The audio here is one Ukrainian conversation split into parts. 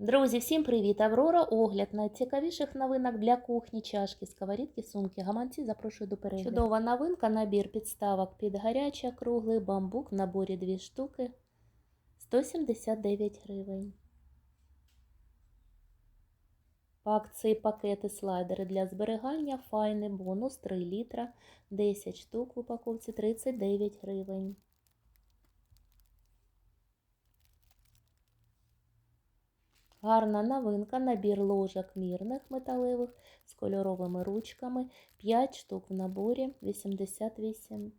Друзі, всім привіт! Аврора. Огляд найцікавіших новинок для кухні, чашки, сковорідки, сумки, гаманці. Запрошую до перегляду. Чудова новинка, набір підставок під гаряче, круглий бамбук в наборі 2 штуки. 179 гривень. По акції пакети слайдери для зберігання. Файний бонус 3 літра, 10 штук в упаковці 39 гривень. Гарна новинка, набір ложок мірних металевих з кольоровими ручками. 5 штук в наборі 88.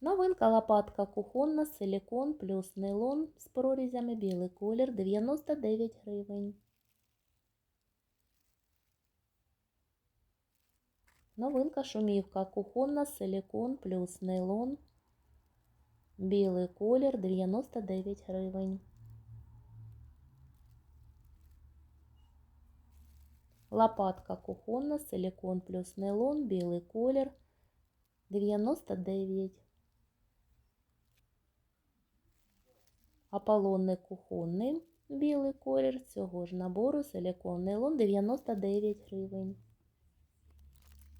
Новинка лопатка кухонна, силікон плюс нейлон з прорізями білий колір 99 гривень. Новинка шумівка кухонна, силікон плюс нейлон. Білий колір 99 гривень. Лопатка кухонна, силікон плюс нейлон, білий колір 99. Аполлонний кухонний білий колір цього ж набору силікон нейлон 99 гривень.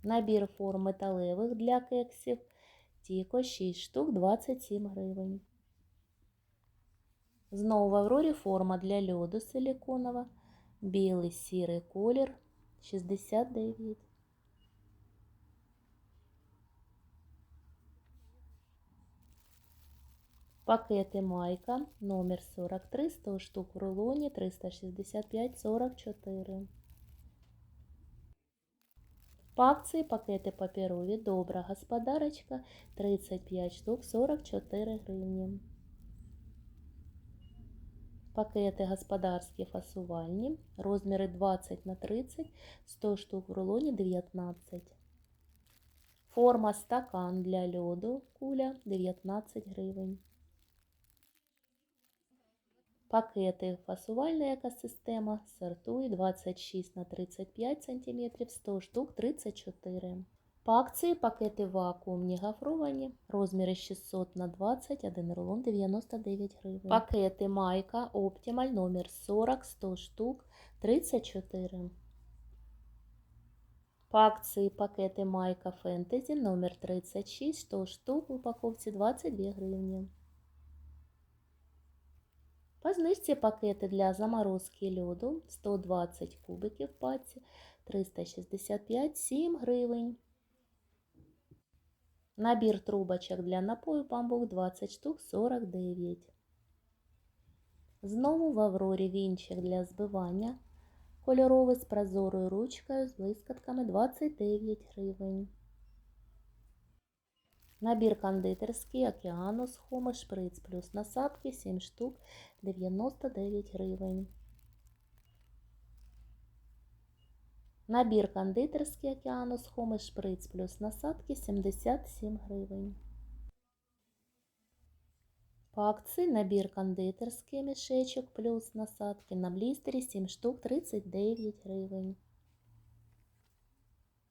Набір форм металевих для кексів Тіко 6 штук 27 гривень. Знову в Аврорі форма для льоду силіконова. Білий сірий колір 69. Пакети майка номер 43 100 штук в рулоні 365 44. По акції пакети паперові Добра господарочка 35 штук 44 гривні. Пакети господарські фасувальні, розміри 20 на 30, 100 штук в рулоні 19. Форма стакан для льоду куля 19 гривень. Пакети фасувальна екосистема сортує 26 на 35 см, 100 штук 34 По акції пакети вакуумні гофровані, розміри 600 на 20, 1 рулон 99 гривень. Пакети майка Оптималь номер 40, 100 штук 34 По акції пакети майка Фентезі номер 36, 100 штук в упаковці 22 гривні. По знижці пакети для заморозки льоду 120 кубиків паці 365 7 гривень. Набір трубочок для напою памбук 20 штук 49. Знову в Аврорі вінчик для збивання. Кольоровий з прозорою ручкою з блискітками 29 гривень. Набір кондитерський океанус Хома шприц плюс насадки 7 штук 99 гривень. Набір кондитерський океанус Хома шприц плюс насадки 77 гривень. По набір кондитерський мішечок плюс насадки на блістері 7 штук 39 гривень.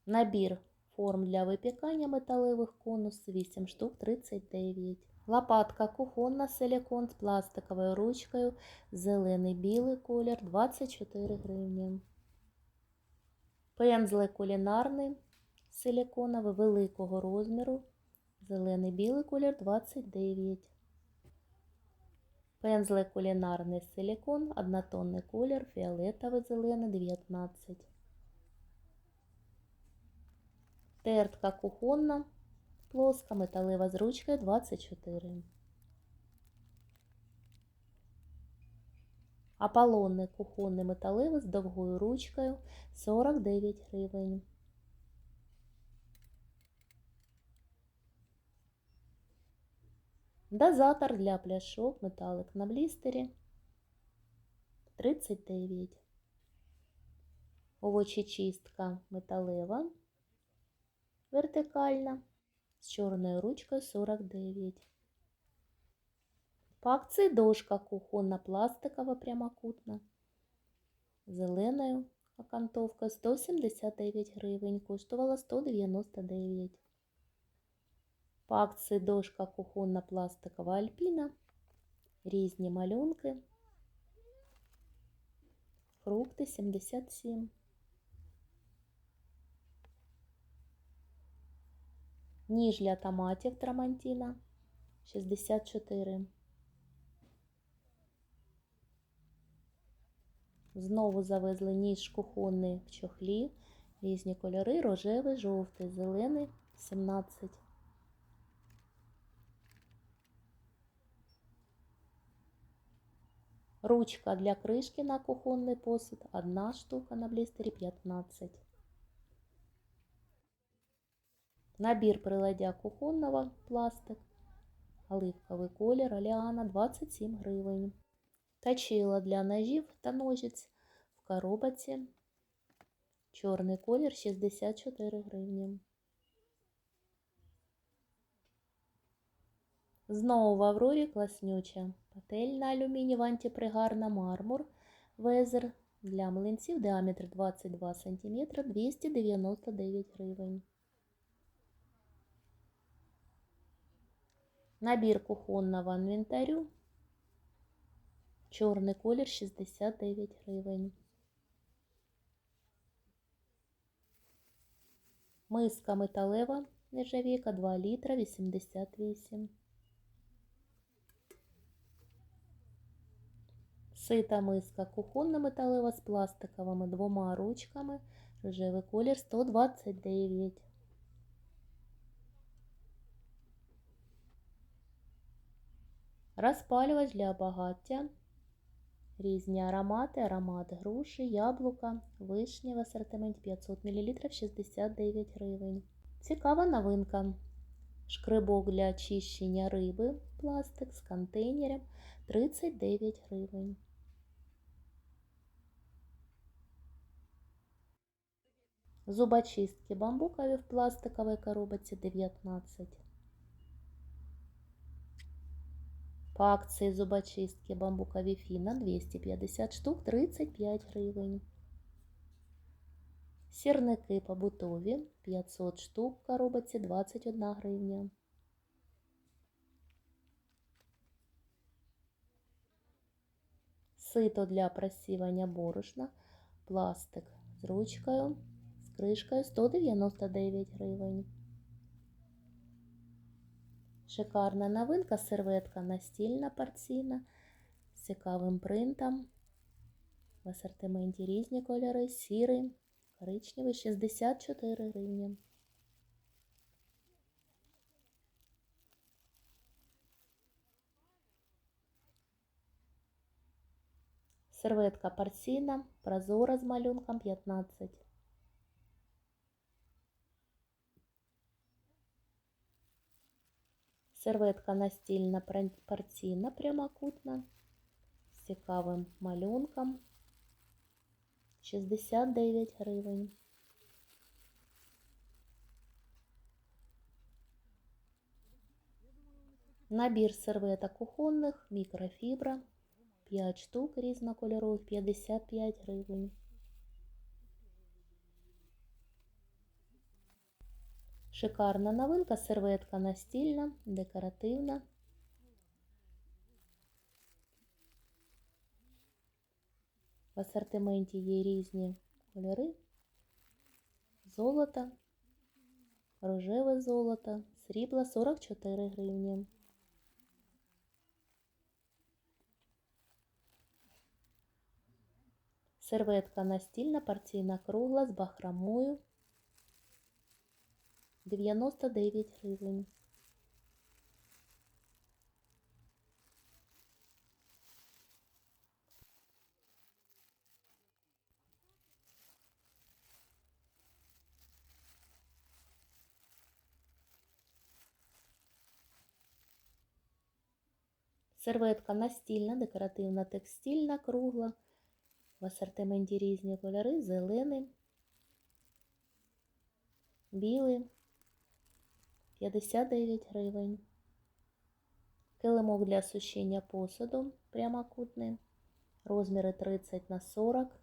Набір форм для випікання металевих конус 8 штук 39. Лопатка кухонна силікон з пластиковою ручкою, зелений білий колір 24 гривні. Пензлик кулінарний силіконовий великого розміру, зелений білий колір 29. Пензлик кулінарний силікон, однотонний колір, фіолетовий зелений 19. Тертка кухонна, плоска, металева з ручкою 24. Аполлонний кухонний металевий з довгою ручкою 49 гривень. Дозатор для пляшок, металик на блістері 39. Овочечистка металева вертикальна з чорною ручкою 49. По акції дошка кухонна пластикова прямокутна. Зеленою окантовкою 179 гривень, коштувала 199. По акції дошка кухонна пластикова альпіна Різні малюнки. Фрукти 77. Ніж для томатів Трамантіна 64. Знову завезли ніж кухонний в чохлі. Різні кольори рожевий, жовтий, зелений 17. Ручка для кришки на кухонний посуд. Одна штука на блістері 15. Набір приладдя кухонного пластик. Оливковий колір Аліана 27 гривень. Точила для ножів та ножиць в коробці. Чорний колір 64 гривні. Знову в Аврорі класнюча. Пательна алюмінієва антипригарна мармур. Везер для млинців діаметр 22 см 299 гривень. Набір кухонного інвентарю. Чорний колір 69 гривень. Миска металева нержавійка 2 літра 88. Сита миска кухонна металева з пластиковими двома ручками. Рожевий колір 129. Розпалювач для багаття. Різні аромати, аромат груші, яблука, вишня в асортименті 500 мл 69 гривень. Цікава новинка. Шкрибок для очищення риби, пластик з контейнером 39 гривень. Зубочистки бамбукові в пластиковій коробці 19. По акції зубочистки бамбукові фіна 250 штук 35 гривень. Сірники побутові 500 штук в коробці 21 гривня. Сито для просівання борошна, пластик з ручкою, з кришкою 199 гривень. Шикарна новинка, серветка настільна порційна з цікавим принтом. В асортименті різні кольори, сірий, коричневий 64 гривні. Серветка порційна, прозора з малюнком 15. Серветка настільна порційна прямокутна з цікавим малюнком 69 гривень. Набір серветок кухонних, мікрофібра, 5 штук різнокольорових, 55 гривень. Шикарна новинка, серветка настільна, декоративна. В асортименті є різні кольори. Золото, рожеве золото, срібло 44 гривні. Серветка настільна, порційна кругла з бахромою 99 гривень. Серветка настільна, декоративна, текстильна, кругла. В асортименті різні кольори, зелений, білий, 59 гривень. Килимок для сушіння посуду прямокутний. Розміри 30 на 40,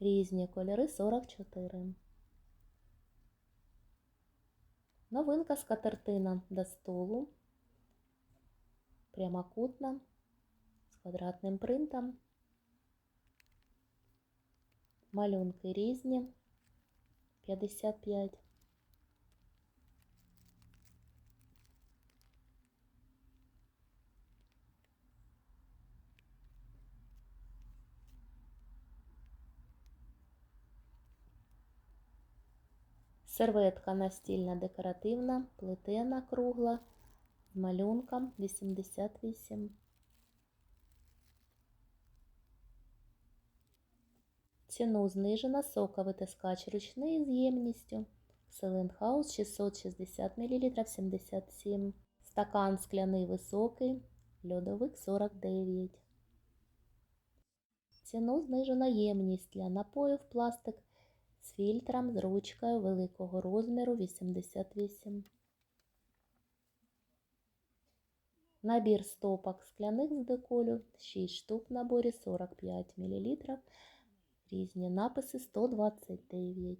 різні кольори 44. Новинка скатертина до столу. Прямокутна. з квадратним принтом. Малюнки різні. 55. Серветка настільна декоративна, плетена кругла з малюнком 88. Ціну знижено соковий тискач ручний з ємністю. Селен Хаус 660 мл 77. Стакан скляний високий. Льодовик 49. Ціну знижено ємність для напоїв пластик з фільтром з ручкою великого розміру 88. Набір стопок скляних з деколю 6 штук в наборі 45 мл. Різні написи 129.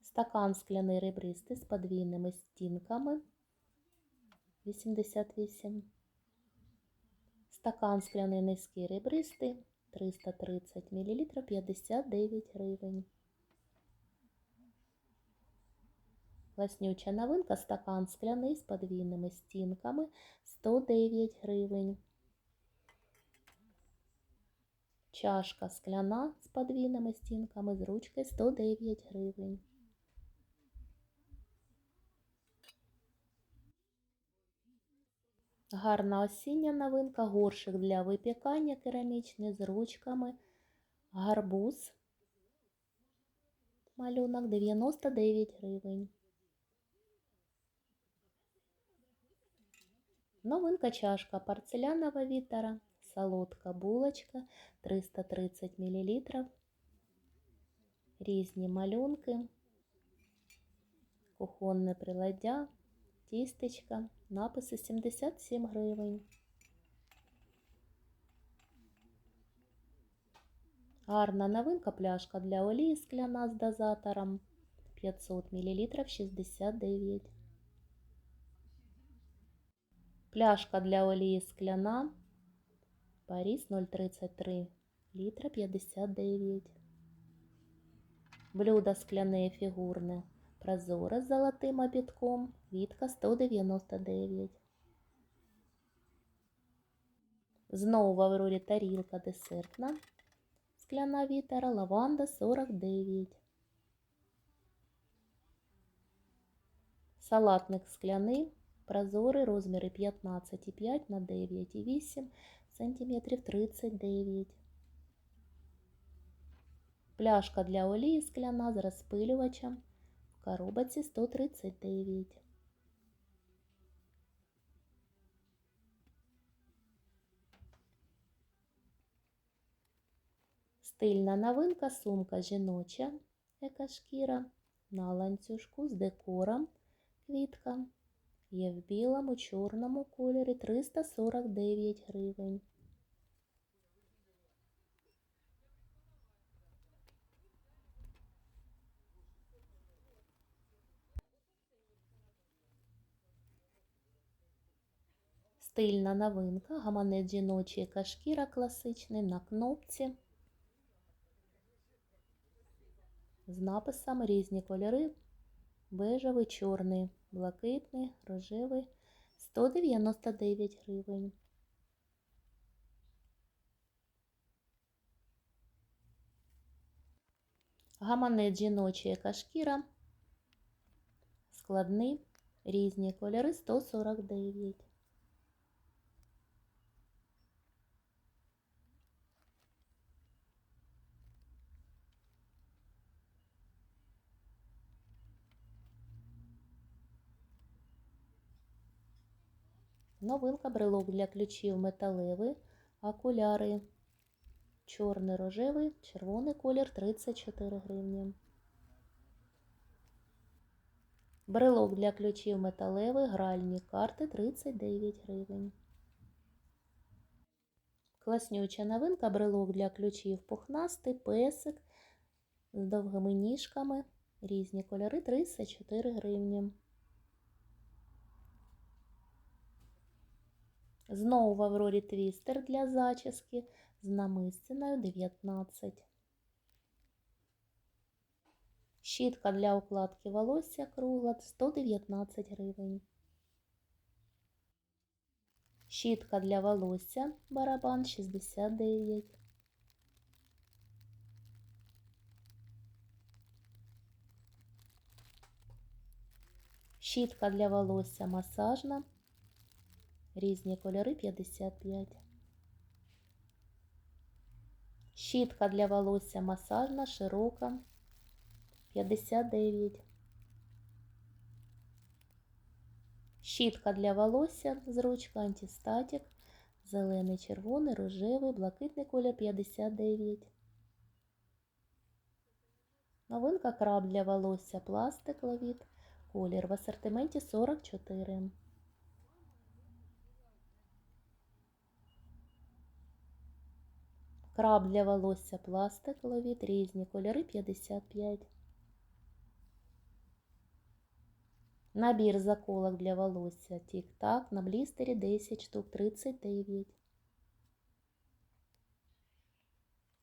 Стакан скляний ребристий з подвійними стінками 88. Стакан скляний низький ребристий 330 мл 59 гривень. Власнюча новинка стакан скляний з подвійними стінками 109 гривень. Чашка скляна з подвійними стінками з ручки 109 гривень. Гарна осіння новинка, горшик для випікання керамічний з ручками, гарбуз, малюнок 99 гривень. Новинка чашка порцелянова вітера, солодка булочка 330 мл. Різні малюнки, кухонне приладдя, тістечка, написи 77 гривень. Гарна новинка пляшка для олії скляна з дозатором 500 мл 69. Пляшка для олії скляна Паріс 0,33 літра 59. Блюдо скляне фігурне прозоре з золотим обідком, Вітка 199. Знову в Аврорі тарілка десертна. Скляна вітера, лаванда 49. Салатник скляний, прозорий, розміри 15,5 на 9,8 сантиметрів 39. Пляшка для олії скляна з розпилювачем в коробці 139. Стильна новинка сумка жіноча, екошкіра на ланцюжку з декором квітка. Є в білому, чорному кольорі 349 гривень. Стильна новинка, гаманець жіночий кашкіра класичний на кнопці. З написами різні кольори. Бежевий, чорний, блакитний, рожевий 199 гривень. Гаманець жіночий яка шкіра. Складний, різні кольори 149. Новинка брелок для ключів металевий, окуляри. Чорний рожевий, червоний колір 34 гривні. Брелок для ключів металевий, гральні карти 39 гривень. Класнюча новинка брелок для ключів пухнастий, песик з довгими ніжками. Різні кольори 34 гривні. Знову в Аврорі твістер для зачіски з намистиною 19. Щітка для укладки волосся кругла 119 гривень. Щітка для волосся барабан 69. Щітка для волосся масажна. Різні кольори 55. Щітка для волосся масажна, широка 59. Щітка для волосся з ручка антистатік. Зелений, червоний, рожевий, блакитний колір 59. Новинка краб для волосся пластик лавіт. Колір в асортименті 44. Краб для волосся пластик ловіт, різні кольори 55. Набір заколок для волосся тік-так на блістері 10 штук 39.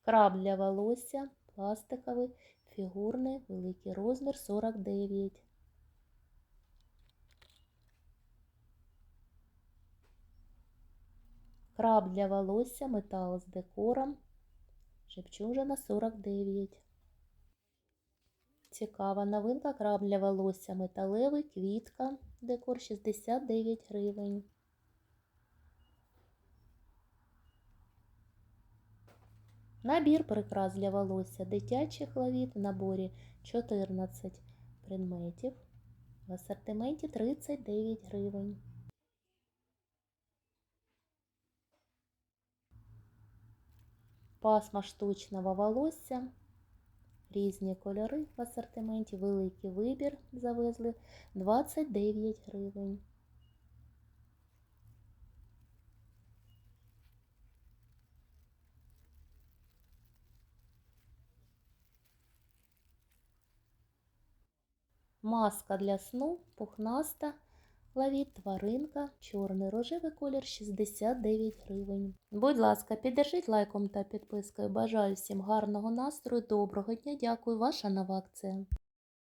Краб для волосся пластиковий, фігурний, великий розмір 49. Краб для волосся, метал з декором, жемчужина 49. Цікава новинка, краб для волосся металевий, квітка, декор 69 гривень. Набір прикрас для волосся дитячих лавіт в наборі 14 предметів. В асортименті 39 гривень. Пасма штучного волосся. Різні кольори в асортименті, великий вибір завезли 29 гривень. Маска для сну пухнаста. Лавіт тваринка, чорний рожевий колір 69 гривень. Будь ласка, піддержіть лайком та підпискою. Бажаю всім гарного настрою, доброго дня, дякую, ваша нова акція.